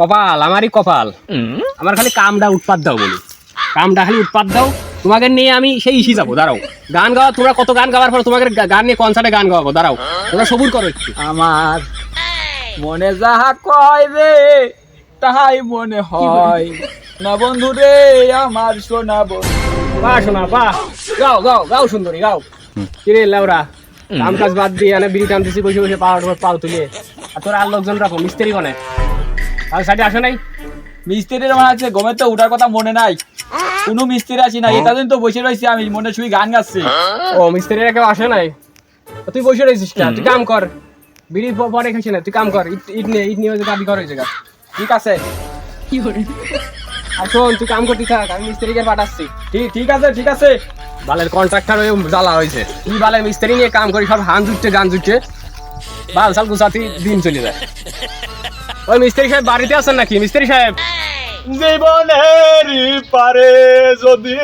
কপাল আমারই কপাল। আমার খালি কামটা উৎপাদ দাও বলি। কামটা খালি উৎপাদ দাও তোমাকে নিয়ে আমি সেই ইসি যাব দাঁড়াও। গান গাওয়া তোমরা কত গান গাওয়ার পর তোমাকে গান নিয়ে কনসার্টে গান গাওয়াবো দাঁড়াও। তোমরা সবুর করো একটু। আমার মনে যাহা কয় রে তাহাই মনে হয়। না বন্ধু রে আমার সোনা বন্ধু। বাহ শোনা বাহ। গাও গাও গাও সুন্দরী গাও। কিরে লাউরা কাম কাজ বাদ দিয়ে এনে বিড়ি টানতেছি বসে বসে পাও পাও তুলে। আর তোরা আর লোকজন রাখো মিস্ত্রি বনে। আর সাইডে আসো নাই। মিস্ত্রির আমার আছে গমের তো উঠার কথা মনে নাই। কোনো মিস্ত্রি আছি না এটা দিন তো বসে রয়েছি আমি মনে শুই গান গাচ্ছি। ও মিস্ত্রিরা কেউ আসে নাই? তুই বসে রয়েছিস কেন? তুই কাম কর। বিড়ি পরে খাইছি না তুই কাম কর। ইট নিয়ে ইট নিয়ে দাবি কর হয়েছে ঠিক আছে? আর শোন তুই কাম করতে থাক আমি মিস্ত্রিকে পাঠাচ্ছি। ঠিক ঠিক আছে ঠিক আছে। বালের কন্ট্রাক্টর হয়ে জ্বালা হয়েছে। তুই বালের মিস্ত্রি নিয়ে কাম করি সব হান জুটছে গান জুটছে। বাল সাল গুছাতি দিন চলে যায়। ওই মিস্ত্রি সাহেব বাড়িতে আছেন নাকি? মিস্ত্রি সাহেব। জীবনের পারে যদি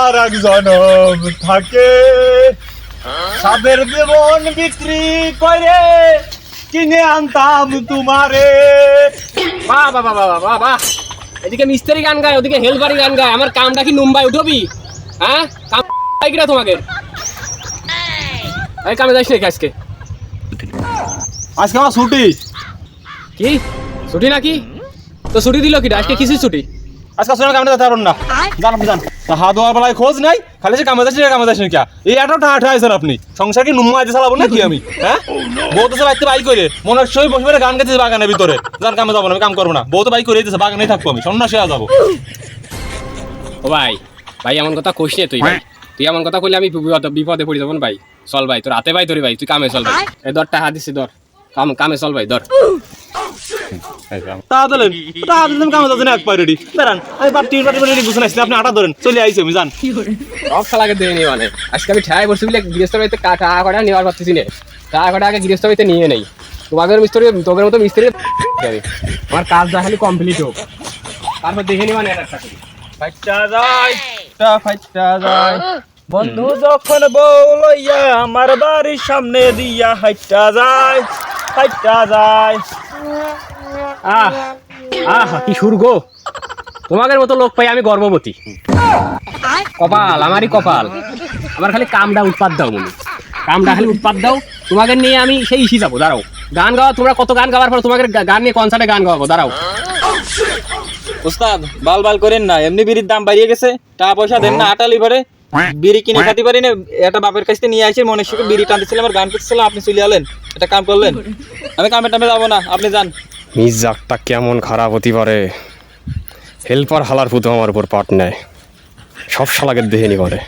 আর এক জনম থাকে সাদের জীবন বিক্রি করে কিনে আনতাম তোমারে। বাহ বাহ বাহ বাহ বাহ বাহ। এদিকে মিস্ত্রি গান গায় ওদিকে হেলপারি গান গায়। আমার কামটা কি মুম্বাই উঠবি? হ্যাঁ? কাম কিরা তোমাকে? এই কামে যাইস নাকি আজকে? আজকে আমার ছুটি। কি? ছুটি নাকি? তো ছুটি দিল কি আজকে কিসের ছুটি? আজকে কামে যেতে না। জান জান তা হাত ধোয়ার বেলায় খোঁজ নাই, খালি সে কামে যাচ্ছি কামে যাচ্ছেন কিয়া? এই এত টাকা আছেন আপনি। সংসার কি নুম্মা আইতে চালাবো নাকি আমি? হ্যাঁ? বউ তো সে বাইতে বাই করে। মনের সই বসে গান গাইতেছে বাগানের ভিতরে। যান, কামে যাব না, আমি কাম করব না। বউ তো বাই করে দিতেছে থাকব আমি, সন্ন্যাসী যাব। ও ভাই ভাই, এমন কথা কইস তুই, ভাই। তুই এমন কথা কইলে আমি বিপদে পড়ে যাব ভাই। চল, ভাই, তোর হাতে ভাই তোর ভাই, তুই কামে চল, ভাই। এই দর টাকা দিছি দর কাম, কামে চল, ভাই দর তা দিলেন তা দিলেন কামে যাচ্ছেন এক পায়ে রেডি দাঁড়ান আমি পার্টি পার্টি পার্টি বুঝে আসছি আপনি আটা ধরেন চলে আইসি আমি জান সব শালাকে দিয়ে মানে। আজকে আমি ঠায় বসে বলে গৃহস্থ বাড়িতে কা- টাকা কটা নেওয়ার পারতেছি না। টাকা কটা আগে গৃহস্থ বাড়িতে নিয়ে নেই। তোমাদের মিস্ত্রি তোদের মতো মিস্ত্রি আমার কাজটা খালি কমপ্লিট হোক। তারপর দেখে নিবা না একটা করে। ফাইটা যায় টা যায়। বন্ধু যখন বউ লইয়া আমার বাড়ির সামনে দিয়া হাইটা যায় হাইটা যায়। আহ আহ, কি সুর্গ। তোমাদের মতো লোক পাই আমি গর্ভবতী। কপাল, আমারই কপাল। আমার খালি কামটা উৎপাদ দাও বলি কামটা খালি উৎপাদ দাও। তোমাকে নিয়ে আমি সেই ইসি যাব, দাঁড়াও। গান গাওয়া তোমরা কত গান গাওয়ার পর তোমাকে গান নিয়ে কনসার্টে গান গাওয়াবো, দাঁড়াও। উস্তাদ বাল বাল করেন না। এমনি বিড়ির দাম বাড়িয়ে গেছে। টাকা পয়সা দেন না আটালি লিভারে। বিড়ি কিনে খাতে পারি না এটা বাপের কাছ থেকে নিয়ে আসি মনে সুখে বিড়ি টানতেছিলাম আর গান করতেছিলাম আপনি চলে আলেন এটা কাম করলেন। আমি কামে টামে যাব না আপনি যান। মিজাকটা কেমন খারাপ হতে পারে? হেল্পার হালার পুতো আমার উপর পাট নেয় সব শালাকে দেহে নি করে